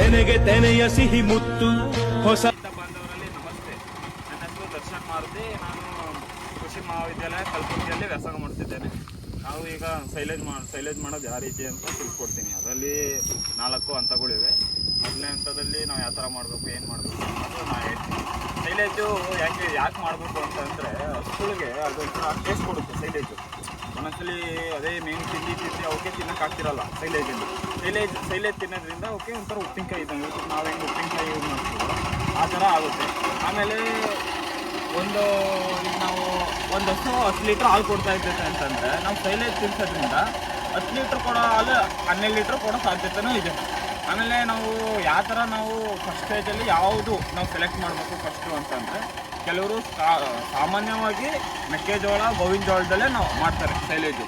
ತೆನೆಗೆ ತೆನೆಯ ಸಿಹಿ ಮುತ್ತು. ಹೊಸ ಬಂದವರಲ್ಲಿ ನಮಸ್ತೆ. ನನ್ನ ಹೆಸರು ದರ್ಶನ್ ಮಾರುತಿ. ನಾನು ಕೃಷಿ ಮಹಾವಿದ್ಯಾಲಯ ಕಲಬುರಗಿಯಲ್ಲಿ ವ್ಯಾಸಂಗ ಮಾಡ್ತಿದ್ದೇನೆ. ನಾವು ಈಗ ಸೈಲೇಜ್ ಮಾಡಿ ಸೈಲೇಜ್ ಮಾಡೋದು ಯಾವ ರೀತಿ ಅಂತ ತಿಳ್ಕೊಡ್ತೀನಿ. ಅದರಲ್ಲಿ ನಾಲ್ಕು ಹಂತಗಳಿವೆ. ಮೊದಲನೇ ಹಂತದಲ್ಲಿ ನಾವು ಯಾವ ಥರ ಮಾಡಬೇಕು, ಏನು ಮಾಡಬೇಕು ಅನ್ನೋದು ನಾನು ಹೇಳ್ತೀನಿ. ಸೈಲೇಜು ಯಾಕೆ ಯಾಕೆ ಮಾಡಬೇಕು ಅಂತಂದರೆ ಹಸುಗಳಿಗೆ ಅದೊಂಥರ ಟೇಸ್ಟ್ ಕೊಡುತ್ತೆ ಸೈಲೇಜು. ಒಂದೊಂದ್ಸಲಿ ಅದೇ ಮೇನ್ ತಿಂಡಿ ತಿಂಡಿ ಅವಕ್ಕೆ ತಿನ್ನಕ್ಕೆ ಆಗ್ತಿರಲ್ಲ ಸೈಲೇಜಲ್ಲಿ ಸೈಲೇಜ್ ಸೈಲೇಜ್ ತಿನ್ನೋದ್ರಿಂದ ಅವಕ್ಕೆ ಒಂಥರ ಉಪ್ಪಿನಕಾಯಿ ಇದ್ದಂಗೆ ನಾವು ಹೆಂಗೆ ಉಪ್ಪಿನಕಾಯಿ ಯೂಸ್ ಮಾಡ್ತೀವೋ, ಆ ಥರ ಆಗುತ್ತೆ. ಆಮೇಲೆ ಒಂದು ನಾವು ಒಂದು ಹಸು ಹತ್ತು ಲೀಟ್ರ್ ಹಾಲು ಕೊಡ್ತಾ ಇರ್ತೈತೆ ಅಂತಂದರೆ, ನಾವು ಸೈಲೇಜ್ ತಿನ್ಸೋದ್ರಿಂದ ಹತ್ತು ಲೀಟ್ರ್ ಕೊಡೋ ಹಾಲು ಹನ್ನೆರಡು ಲೀಟ್ರ್ ಕೊಡೋ ಸಾಧ್ಯತೆನೂ ಇದೆ. ಆಮೇಲೆ ನಾವು ಯಾವ ಥರ ನಾವು ಫಸ್ಟ್ ಸ್ಟೇಜಲ್ಲಿ ಯಾವುದು ನಾವು ಸೆಲೆಕ್ಟ್ ಮಾಡಬೇಕು ಫಸ್ಟು ಅಂತಂದರೆ ಕೆಲವರು ಸಾಮಾನ್ಯವಾಗಿ ಮೆಕ್ಕೆಜೋಳ, ಗೋವಿನ ಜೋಳದಲ್ಲೇ ನಾವು ಮಾಡ್ತಾರೆ ಸೈಲೇಜು.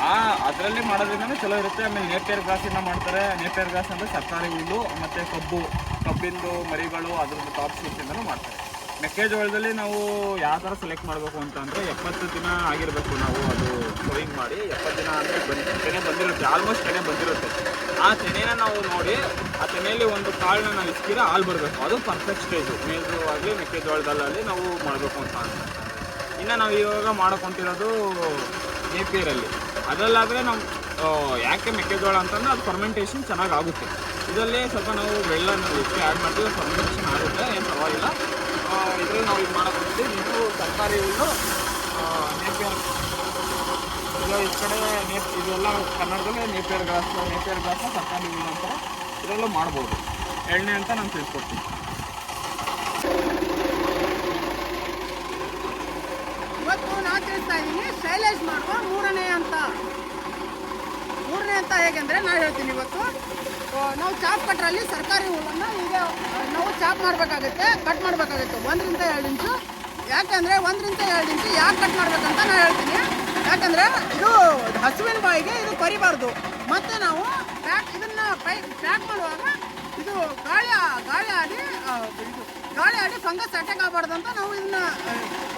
ಆ, ಅದರಲ್ಲಿ ಮಾಡೋದ್ರಿಂದ ಚಲೋ ಇರುತ್ತೆ. ಆಮೇಲೆ ನೇಪಿಯರ್ ಗ್ರಾಸಿಂದ ಮಾಡ್ತಾರೆ. ನೇಪಿಯರ್ ಗ್ರಾಸ್ ಅಂದರೆ ಸರ್ಕಾರಿ ಹುಲ್ಲು, ಮತ್ತು ಕಬ್ಬು, ಕಬ್ಬಿಂದು, ಮರಿಗಳು, ಅದರದ್ದು ಟಾಪ್ ಶೀಟ್ಸಿಂದನೂ ಮಾಡ್ತಾರೆ. ಮೆಕ್ಕೆಜೋಳದಲ್ಲಿ ನಾವು ಯಾವ ಥರ ಸೆಲೆಕ್ಟ್ ಮಾಡಬೇಕು ಅಂತ ಅಂದರೆ ಎಪ್ಪತ್ತು ದಿನ ಆಗಿರಬೇಕು ನಾವು ಅದು ಸೋಯಿಂಗ್ ಮಾಡಿ, ಎಪ್ಪತ್ತು ದಿನ ಅಂದರೆ ಬಂದು, ತೆನೆ ಬಂದಿರುತ್ತೆ ಆಲ್ಮೋಸ್ಟ್ ತೆನೆ ಬಂದಿರುತ್ತೆ. ಆ ತೆನೆನ ನಾವು ನೋಡಿ, ಆ ತೆನೆಯಲ್ಲಿ ಒಂದು ಕಾಳನ್ನ ನಾವು ಇಸ್ಕಿರ ಹಾಲು ಬರಬೇಕು. ಅದು ಪರ್ಫೆಕ್ಟ್ ಸ್ಟೇಜು ಮೇಜು ಆಗಲಿ ಮೆಕ್ಕೆಜೋಳದಲ್ಲಿ ನಾವು ಮಾಡಬೇಕು ಅಂತ ಅಂದರೆ ಇನ್ನು ನಾವು ಇವಾಗ ಮಾಡ್ಕೊತಿರೋದು ನೇಪಿಯರಲ್ಲಿ ಅದರಲ್ಲಾದರೆ ನಾವು ಯಾಕೆ ಮೆಕ್ಕೆಜೋಳ ಅಂತಂದ್ರೆ ಅದು ಫರ್ಮೆಂಟೇಷನ್ ಚೆನ್ನಾಗಿ ಆಗುತ್ತೆ. ಇದರಲ್ಲಿ ಸ್ವಲ್ಪ ನಾವು ಬೆಳ್ಳನ್ನು ಆ್ಯಡ್ ಮಾಡ್ತೀವಿ ಫರ್ಮೆಂಟೇಷನ್ ಆಗುತ್ತೆ, ಏನು ಪರವಾಗಿಲ್ಲ. ಇದರಲ್ಲಿ ನಾವು ಇದು ಇದು ಸರ್ಕಾರಿ ಹುಲ್ಲು ನೇಪಿಯರ್ ಈಗ ಈ ಕಡೆ ನೇಪ್ ಇದೆಲ್ಲ ಕನ್ನಡದಲ್ಲೇ ನೇಪಿಯರ್ ಗ್ಲಾಸ್ ನೇಪಿಯರ್ ಸರ್ಕಾರಿ ಹುಲ್ಲು ಅಂತ ಇದರಲ್ಲೂ ಮಾಡ್ಬೋದು ಎಣ್ಣೆ ಅಂತ ನಾನು ತಿಳಿಸ್ಕೊಡ್ತೀನಿ. ಇವತ್ತು ನಾನು ತಿಳಿಸ್ತಾ ಇದ್ದೀನಿ ಶೈಲೇಜ್ ಮಾಡುವ ಮೂರನೇ ಅಂತ. ಮೂರನೇ ಅಂತ ಹೇಗೆಂದ್ರೆ ನಾನು ಹೇಳ್ತೀನಿ ಇವತ್ತು. ನಾವು ಚಾಪ್ ಕಟ್ರಲ್ಲಿ ಸರ್ಕಾರಿ ಹೂವನ್ನು ಈಗ ನಾವು ಚಾಪ್ ಮಾಡಬೇಕಾಗುತ್ತೆ, ಕಟ್ ಮಾಡಬೇಕಾಗುತ್ತೆ. ಒಂದರಿಂದ ಎರಡು ಇಂಚು. ಯಾಕಂದರೆ ಒಂದರಿಂದ ಎರಡು ಇಂಚು ಯಾಕೆ ಕಟ್ ಮಾಡಬೇಕಂತ ನಾನು ಹೇಳ್ತೀನಿ. ಯಾಕಂದರೆ ಇದು ಹಸುವಿನ ಬಾಯಿಗೆ ಇದು ಕೊರಿಬಾರ್ದು. ಮತ್ತು ನಾವು ಪ್ಯಾಕ್, ಇದನ್ನು ಪೈ, ಪ್ಯಾಕ್ ಮಾಡುವಾಗ ಇದು ಗಾಳಿ ಗಾಳಿ ಆಡಿ ಇದು ಗಾಳಿ ಆಡಿ ಫಂಗಸ್ ಅಟ್ಯಾಕ್ ಆಗಬಾರ್ದು ಅಂತ ನಾವು ಇದನ್ನ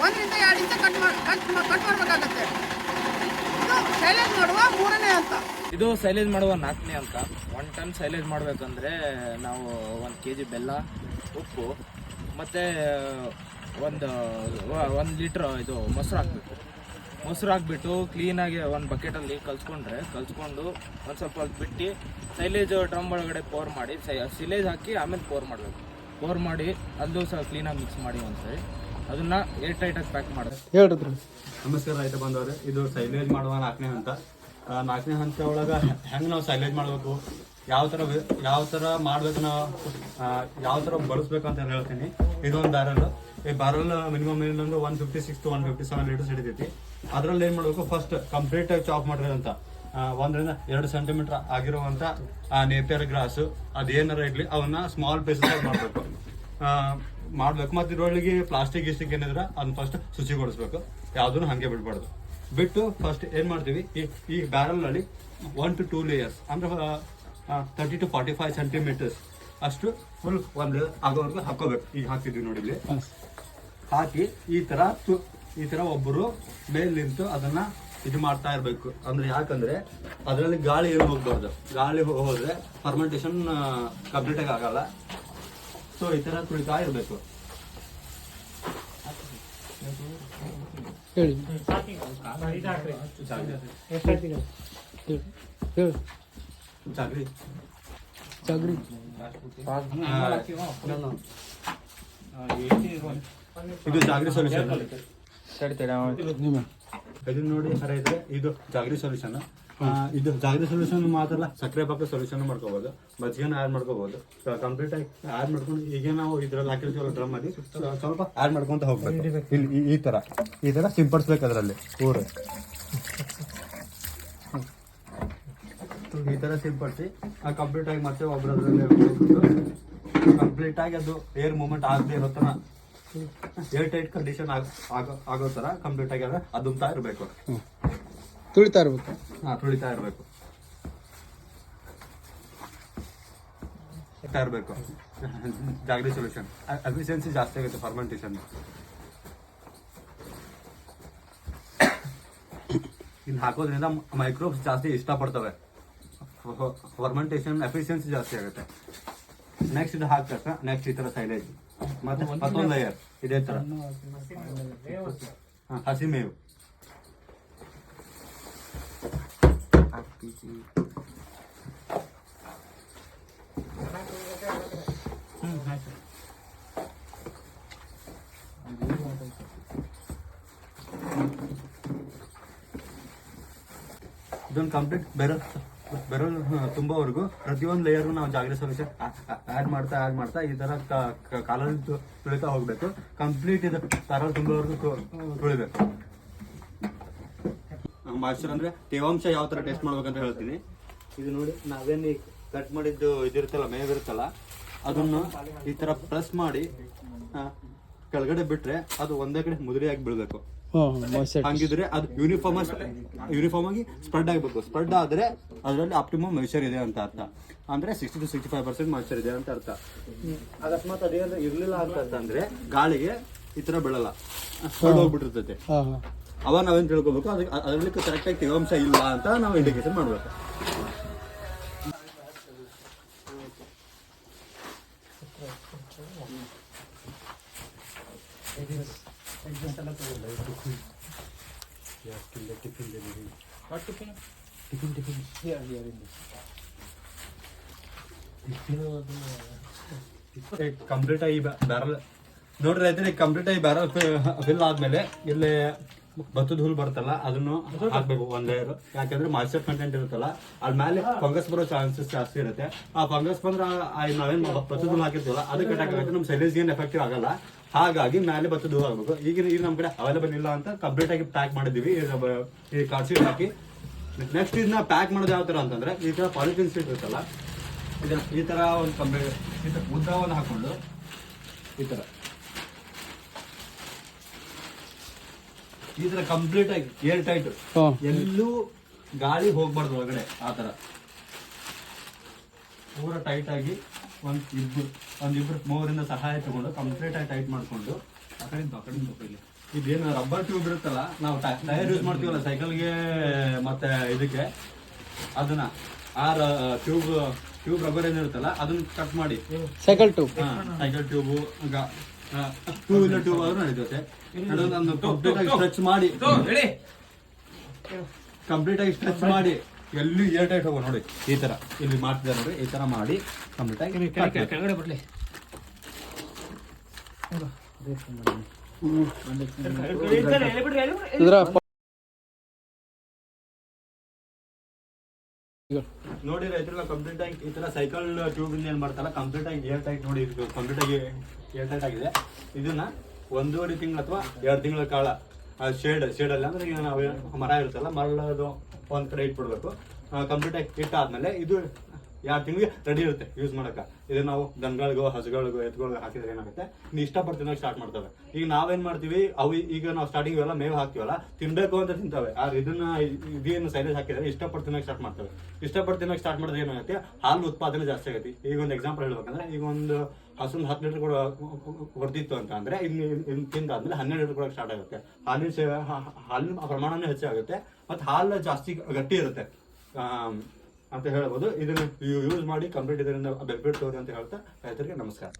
ಒಂದರಿಂದ ಎರಡು ಇಂಚು ಕಟ್ ಮಾಡಿ ಕಟ್ ಕಟ್ ಮಾಡಬೇಕಾಗತ್ತೆ. ಇದು ಶೈಲೇಜ್ ಮಾಡುವ ಮೂರನೇ ಅಂತ ಇದು ಸೈಲೇಜ್ ಮಾಡುವ ನಾಲ್ಕನೇ ಅಂತ. ಒನ್ ಟನ್ ಸೈಲೇಜ್ ಮಾಡಬೇಕಂದ್ರೆ ನಾವು ಒಂದು ಕೆ ಜಿ ಬೆಲ್ಲ ಉಪ್ಪು ಮತ್ತು ಒಂದು ಒಂದು ಲೀಟ್ರ್ ಇದು ಮೊಸರು ಹಾಕಬೇಕು. ಮೊಸರು ಹಾಕ್ಬಿಟ್ಟು ಕ್ಲೀನಾಗಿ ಒಂದು ಬಕೆಟಲ್ಲಿ ಕಲ್ಸ್ಕೊಂಡ್ರೆ ಕಲ್ಸ್ಕೊಂಡು ಒಂದು ಸ್ವಲ್ಪ ಹೊತ್ತು ಬಿಟ್ಟು ಸೈಲೇಜ್ ಡ್ರಮ್ ಒಳಗಡೆ ಪೋರ್ ಮಾಡಿ ಸೈ ಸಿಲೇಜ್ ಹಾಕಿ ಆಮೇಲೆ ಪೋರ್ ಮಾಡಬೇಕು. ಪೋರ್ ಮಾಡಿ ಅದು ಸಹ ಕ್ಲೀನಾಗಿ ಮಿಕ್ಸ್ ಮಾಡಿ ಒಂದ್ಸರಿ ಅದನ್ನು ಏರ್ ಟೈಟಾಗಿ ಪ್ಯಾಕ್ ಮಾಡೋದು ಹೇಳಿದ್ರು ನಮಸ್ಕಾರ ರೈತ ಬಂದವ್ರೆ ಇದು ಸೈಲೇಜ್ ಮಾಡುವ ನಾಲ್ಕನೇ ಆ, ನಾಲ್ಕನೇ ಹಂತ ಒಳಗ ಹೆಂಗೆ ನಾವು ಸೈಲೇಜ್ ಮಾಡಬೇಕು? ಯಾವ ಥರ ಯಾವ ಥರ ಮಾಡ್ಬೇಕು ನಾವು? ಯಾವ ಥರ ಬಳಸ್ಬೇಕು ಅಂತ ಹೇಳ್ತೀನಿ. ಇದೊಂದು ಬ್ಯಾರಲ್ ಈ ಬ್ಯಾರಲ್ ಮಿನಿಮಮ್ ಏನಂದ್ರೆ one fifty six one fifty seven litres ಹಿಡಿತೈತಿ. ಅದ್ರಲ್ಲಿ ಏನು ಮಾಡಬೇಕು? ಫಸ್ಟ್ ಕಂಪ್ಲೀಟ್ ಆಗಿ ಚಾಪ್ ಆ, ಒಂದರಿಂದ ಎರಡು ಸೆಂಟಿಮೀಟರ್ ಆಗಿರುವಂಥ ನೇಪಿಯರ್ ಗ್ರಾಸ್ ಅದೇನಾರ ಇರಲಿ ಅವನ್ನ ಸ್ಮಾಲ್ ಪೀಸಸ್ ಮಾಡಬೇಕು. ಮಾಡ್ಬೇಕು. ಮತ್ತೆ ಇದ್ರೊಳಗೆ ಪ್ಲಾಸ್ಟಿಕ್ ಗೀಸ್ಟಿಕ್ ಏನಿದ್ರೆ ಅದನ್ನ ಫಸ್ಟ್ ಶುಚಿಗೊಳಿಸ್ಬೇಕು. ಯಾವುದನ್ನು ಹಂಗೆ ಬಿಡ್ಬಾರ್ದು. ಬಿಟ್ಟು ಫಸ್ಟ್ ಏನು ಮಾಡ್ತೀವಿ? ಈ ಈ ಬ್ಯಾರಲ್ನಲ್ಲಿ ಒನ್ ಟು ಟೂ ಲೇಯರ್ಸ್ ಅಂದ್ರೆ thirty to forty five centimetres ಅಷ್ಟು ಫುಲ್ ಒಂದು ಆಗೋವರೆಗೂ ಹಾಕೋಬೇಕು ಈಗ ಹಾಕಿದ್ವಿ ನೋಡಿ ಇಲ್ಲಿ. ಹಾಕಿ ಈ ತರ ತು- ಈ ತರ ಒಬ್ಬರು ಮೇಲ್ ನಿಂತು ಅದನ್ನ ಇದು ಮಾಡ್ತಾ ಇರಬೇಕು. ಅಂದ್ರೆ ಯಾಕಂದ್ರೆ ಅದರಲ್ಲಿ ಗಾಳಿ ಏನು ಹೋಗ್ಬಾರ್ದು. ಗಾಳಿ ಹೋದರೆ ಹೋದ್ರೆ ಕಂಪ್ಲೀಟಾಗಿ ಕಂಪ್ಲೀಟ್ ಆಗಿ ಆಗಲ್ಲ. ಸೊ ಈ ತರ ತುಳಿತಾ ಇರ್ಬೇಕು. ಹೇಳಿ. ಹೇಳಿ. ಜಾಗ್ರಿ. ಜಾಗ್ರಿ. ಇದು ಜಾಗ್ರಿ ಸೊಲ್ಯೂಷನ್ ನಿಮ್ಮ ಇದು ನೋಡಿ ರೈತರೆ ಇದು ಜಾಗ್ರಿ ಸೊಲ್ಯೂಷನ್ ಇದು ಜಾಗ್ರಿ ಸೊಲ್ಯೂಷನ್ ಮಾತ್ರ ಸಕ್ಕರೆ ಪಕ್ಕ ಸೊಲ್ಯೂಷನ್ ಮಾಡ್ಕೋಬಹುದು ಮಜ್ಜಿಗೆನ ಆ್ಯಡ್ ಮಾಡ್ಕೋಬಹುದು ಕಂಪ್ಲೀಟ್ ಆಗಿ ಆ್ಯಡ್ ಮಾಡ್ಕೊಂಡು ಈಗ ನಾವು ಇದ್ರಲ್ಲಿ ಹಾಕಿರ್ತೀವಲ್ಲ ಡ್ರಮ್ ಅಲ್ಲಿ ಸ್ವಲ್ಪ ಆ್ಯಡ್ ಮಾಡ್ಕೊಂತ ಹೋಗ್ಬೇಕು. ಇಲ್ಲಿ ಈ- ತರ. ಈ ತರ ಸಿಂಪಡಿಸ್ಬೇಕು ಅದರಲ್ಲಿ ಊರು ಈ ತರ ಸಿಂಪಡಿಸಿ ಕಂಪ್ಲೀಟ್ ಆಗಿ ಮತ್ತೆ ಒಬ್ರು ಅದರಲ್ಲಿ ಕಂಪ್ಲೀಟ್ ಆಗಿ ಅದು ಏರ್ ಮೂಮೆಂಟ್ ಆಗದೆ ಇರೋ ತರ ಏರ್ ಟೈಟ್ ಕಂಡೀಷನ್ ಆಗೋ ತರ ಕಂಪ್ಲೀಟ್ ಆಗಿ ಅದು ಅದುಮ್ತಾ ಇರಬೇಕು. ತುಳಿತಾ ಇರ್ಬೇಕು. ಹಾ ತುಳಿತಾ ಇರಬೇಕು ಇರಬೇಕು ಜಾಗ್ರಿ ಸೊಲ್ಯೂಷನ್ ಎಫಿಷಿಯನ್ಸಿ ಜಾಸ್ತಿ ಆಗುತ್ತೆ ಫರ್ಮೆಂಟೇಷನ್ ಇನ್ನು ಹಾಕೋದ್ರಿಂದ ಮೈಕ್ರೋಬ್ಸ್ ಜಾಸ್ತಿ ಇಷ್ಟಪಡ್ತವೆ. ಫರ್ಮೆಂಟೇಷನ್ ಎಫಿಷಿಯನ್ಸಿ ಜಾಸ್ತಿ ಆಗುತ್ತೆ. ನೆಕ್ಸ್ಟ್ ಇದು ಹಾಕ್ತಾರೆ ನೆಕ್ಸ್ಟ್ ಈ ಥರ ಸೈಲೇಜ್ ಮತ್ತೆ ಮತ್ತೊಂದು ಲೇಯರ್ ಇದೇ ಥರ ಹಸಿ ಮೇವು. ಇದೊಂದು ಕಂಪ್ಲೀಟ್ ಬೆರಲ್ ಬೆರಲ್ ತುಂಬವರೆಗೂ ಪ್ರತಿಯೊಂದು ಲೇಯರ್ಗೂ ನಾವು ಜಾಗ್ರತೆ ಸೊಲ್ಯೂಷನ್ ಆ್ಯಡ್ ಮಾಡ್ತಾ ಆ್ಯಡ್ ಮಾಡ್ತಾ ಈ ಥರ ಕಾಲಲ್ಲಿ ತುಳಿತಾ ಹೋಗ್ಬೇಕು. ಕಂಪ್ಲೀಟ್ ಇದು ತರ ತುಂಬವರೆಗೂ ತುಳಿಬೇಕು. ಮಾಸ್ಟರ್ ಅಂದ್ರೆ ತೇವಾಂಶ ಯಾವ ತರ ಟೆಸ್ಟ್ ಮಾಡ್ಬೇಕಂತ ಹೇಳ್ತೀನಿ. ಇದು ನೋಡಿ ನಾವೇನ್ ಕಟ್ ಮಾಡಿದ್ದು ಇದಿರುತ್ತಲ್ಲ ಮೇವಿರುತ್ತಲ್ಲ ಅದನ್ನ ಈ ತರ ಪ್ರೆಸ್ ಮಾಡಿ ಕೆಳಗಡೆ ಬಿಟ್ರೆ ಅದು ಒಂದೇ ಕಡೆ ಮುದುರಿಯಾಗಿ ಬೀಳ್ಬೇಕು. ಹಂಗಿದ್ರೆ ಅದು ಯೂನಿಫಾರ್ಮ್ ಯೂನಿಫಾರ್ಮ್ ಆಗಿ ಸ್ಪ್ರೆಡ್ ಆಗಬೇಕು. ಸ್ಪ್ರೆಡ್ ಆದ್ರೆ ಅದರಲ್ಲಿ ಆಪ್ಟಿಮಮ್ ಮಾಯಿಶ್ಚರ್ ಇದೆ ಅಂತ ಅರ್ಥ. ಅಂದ್ರೆ sixty to sixty five percent moisture ಇದೆ ಅಂತ ಅರ್ಥ. ಅಕಸ್ಮಾತ್ ಅದೇನಾದ್ರು ಇರ್ಲಿಲ್ಲ ಅಂತ ಅಂದ್ರೆ ಗಾಳಿಗೆ ಈ ತರ ಬೀಳಲ್ಲ. ಸ್ಪ್ರೆಡ್ ಹೋಗ್ಬಿಟ್ಟಿರ್ತೈತೆ. ಅವಾಗ ನಾವೇನು ತಿಳ್ಕೊಬೇಕು? ಅದಕ್ಕೆ ಅದರಲ್ಲಿ ಕರೆಕ್ಟಾಗಿ ತೇವಾಂಶ ಇಲ್ಲ ಅಂತ ನಾವು ಇಂಡಿಕೇಶನ್ ಮಾಡಬೇಕು. ಕಂಪ್ಲೀಟ್ ಆಗಿ ಬ್ಯಾರಲ್. ನೋಡ್ರಿ ಐತೆ ಕಂಪ್ಲೀಟ್ ಆಗಿ ಬ್ಯಾರಲ್ ಫಿಲ್ ಆದ್ಮೇಲೆ ಇಲ್ಲಿ ಭತ್ತದ ಹುಲ್ ಬರ್ತಲ್ಲ ಅದನ್ನು ಹಾಕ್ಬೇಕು ಒಂದ್ ಲೇಯರ್ ಯಾಕಂದ್ರೆ ಮಾಯ್ಚರ್ ಕಂಟೆಂಟ್ ಇರುತ್ತಲ್ಲ ಅದ್ ಮೇಲೆ ಫಂಗಸ್ ಬರೋ ಚಾನ್ಸಸ್ ಜಾಸ್ತಿ ಇರುತ್ತೆ. ಆ ಫಂಗಸ್ ಬಂದ್ರೆ ನಾವೇನ್ ಭತ್ತದ ಹುಲ್ ಹಾಕಿರ್ತೀವಲ್ಲ ಅದಕ್ಕೆ ಕಟ್ ಆಗುತ್ತೆ ನಮ್ಮ ಸೈಲೇಜ್ ಏನು ಎಫೆಕ್ಟಿವ್ ಆಗಲ್ಲ. ಹಾಗಾಗಿ ಮೇಲೆ ಭತ್ತದ ಹೂ ಆಗ್ಬೇಕು ಈಗ ಈಗ ನಮ್ ಕಡೆ ಅವೈಲೇಬಲ್ ಇಲ್ಲ ಅಂತ ಕಂಪ್ಲೀಟ್ ಆಗಿ ಪ್ಯಾಕ್ ಮಾಡಿದೀವಿ ಈ ಕಾರ್ಡ್ ಹಾಕಿ. ನೆಕ್ಸ್ಟ್ ಇದನ್ನ ಪ್ಯಾಕ್ ಮಾಡೋದು ಯಾವ ತರ ಅಂತಂದ್ರೆ ಈ ತರ ಪಾಲಿಥಿನ್ ಸೀಟ್ ಇರುತ್ತಲ್ಲ ಇದನ್ನ ಈ ತರ ಒಂದು ಕಂಪ್ಲೀಟ್ ಈ ತರ ಉದ್ದವನ್ನು ಹಾಕೊಂಡು ಈ ತರ. ಈ ತರ ಕಂಪ್ಲೀಟ್ ಆಗಿ ಏರ್ ಟೈಟ್ ಎಲ್ಲೂ ಗಾಳಿ ಹೋಗ್ಬಾರ್ದು ಒಳಗಡೆ ಆ ತರ. ಪೂರ ಟೈಟ್ ಆಗಿ ಒಂದ್ ಇಬ್ರು ಒಂದಿಬ್ರು ಮೂವರಿಂದ ಸಹಾಯ ತಗೊಂಡು ಕಂಪ್ಲೀಟ್ ಆಗಿ ಟೈಟ್ ಮಾಡ್ಕೊಂಡು ಆ ಕಡೆಯಿಂದ ಆ ಕಡೆಯಿಂದ. ಇದೇನು ರಬ್ಬರ್ ಟ್ಯೂಬ್ ಇರುತ್ತಲ್ಲ ನಾವು ಟೈರ್ ಯೂಸ್ ಮಾಡ್ತೀವಲ್ಲ ಸೈಕಲ್ಗೆ ಮತ್ತೆ ಇದಕ್ಕೆ ಅದನ್ನ ಆ ಟ್ಯೂಬ್ ಟ್ಯೂಬ್ ರಬ್ಬರ್ ಏನಿರುತ್ತಲ್ಲ ಅದನ್ನ ಕಟ್ ಮಾಡಿ. Cycle tube cycle tube two wheeler two ಆದ್ರೂ ನಡೀತೈತೆ ಅದನ್ನ ಕಂಪ್ಲೀಟ್ ಆಗಿ ಸ್ಟ್ರೆಚ್ ಮಾಡಿ. ಕಂಪ್ಲೀಟ್ ಆಗಿ ಸ್ಟ್ರೆಚ್ ಮಾಡಿ. ಎಲ್ಲಿ ಏರ್ ಟೈಟ್ ಹೋಗೋ ನೋಡಿ. ಈ ತರ. ಇಲ್ಲಿ ಮಾಡ್ತಿದ್ದಾರೆ ನೋಡಿ. ಈ ತರ ಮಾಡಿ ಕಂಪ್ಲೀಟ್ ಆಗಿ ಕೆಳಗಡೆ ಬರ್ಲಿ. ಇದರ ನೋಡಿ ರೈತರೆಲ್ಲ ಕಂಪ್ಲೀಟ್ ಆಗಿ ಈ ತರ ಸೈಕಲ್ ಟ್ಯೂಬ್ ಇಂದ ಏನ್ ಮಾಡ್ತಾರಲ್ಲ ಕಂಪ್ಲೀಟ್ ಆಗಿ ಏರ್ ಟೈಟ್ ನೋಡಿ ಇದು ಕಂಪ್ಲೀಟ್ ಆಗಿ ಏರ್ ಟೈಟ್ ಆಗಿದೆ. ಇದನ್ನ ಒಂದೂವರೆ ತಿಂಗಳು ಅಥವಾ ಎರಡು ತಿಂಗಳ ಕಾಲ ಶೇಡ್ ಶೇಡ್ ಅಲ್ಲಿ ಅಂದ್ರೆ ಈಗ ನಾವು ಮರ ಇರುತ್ತಲ್ಲ, ಮರಳದು ಒಂದ್ ಕಡೆ ಇಟ್ಬಿಡ್ಬೇಕು. ಕಂಪ್ಲೀಟ್ ಆಗಿ ಇಟ್ಟಾದ್ಮೇಲೆ ಇದು ಎರಡು ತಿಂಗಳಿಗೆ ರೆಡಿ ಇರುತ್ತೆ ಯೂಸ್ ಮಾಡೋಕೆ ಇದು ನಾವು ದನಗಳಿಗೋ ಹಸುಗಳಿಗೋ, ಎತ್ಗಳಿಗೋ ಹಾಕಿದ್ರೆ ಏನಾಗುತ್ತೆ? ನೀವು ಇಷ್ಟಪಟ್ಟು ಸ್ಟಾರ್ಟ್ ಮಾಡ್ತವೆ. ಈಗ ನಾವೇನು ಮಾಡ್ತೀವಿ? ಅವು ಈಗ ನಾವು ಸ್ಟಾರ್ಟಿಂಗ್ ಇವೆಲ್ಲ, ಮೇವು ಹಾಕ್ತೀವಲ್ಲ ತಿನ್ನಬೇಕು ಅಂತ ತಿಂತವೆ. ಆದ್ರೆ ಇದನ್ನ ಇದೇನು ಸೈಲೇಜ್ ಹಾಕಿದ್ರೆ ಇಷ್ಟಪಟ್ಟು ತಿನ್ನಕ್ಕೆ ಸ್ಟಾರ್ಟ್ ಮಾಡ್ತವೆ. ಇಷ್ಟಪಟ್ಟು ಸ್ಟಾರ್ಟ್ ಮಾಡಿದ್ರೆ ಏನಾಗುತ್ತೆ? ಹಾಲು ಉತ್ಪಾದನೆ ಜಾಸ್ತಿ ಆಗುತ್ತೆ. ಈಗ ಒಂದು ಎಕ್ಸಾಂಪಲ್ ಹೇಳ್ಬೇಕಂದ್ರೆ, ಈಗ ಒಂದು ಹಸು ಹತ್ತು ಲೀಟರ್ ಕೂಡ ಹೊಡೆದಿತ್ತು ಅಂತ ಅಂದ್ರೆ, ಇನ್ನು ಇನ್ನು ತಿಂದಾದ್ಮೇಲೆ ಹನ್ನೆರಡು ಲೀಟರ್ ಕೂಡ ಸ್ಟಾರ್ಟ್ ಆಗುತ್ತೆ. ಹಾಲಿನ ಸೇ ಹಾಲಿನ ಪ್ರಮಾಣನೇ ಹೆಚ್ಚಾಗುತ್ತೆ, ಮತ್ತೆ ಹಾಲು ಜಾಸ್ತಿ ಗಟ್ಟಿ ಇರುತ್ತೆ. ಅಂತ ಹೇಳ್ಬೋದು. ಇದನ್ನು ಯೂಸ್ ಮಾಡಿ ಕಂಪ್ಲೀಟ್ ಇದರಿಂದ ಬೆನಿಫಿಟ್ ತೋರಿ ಅಂತ ಹೇಳ್ತಾ ರೈತರಿಗೆ ನಮಸ್ಕಾರ.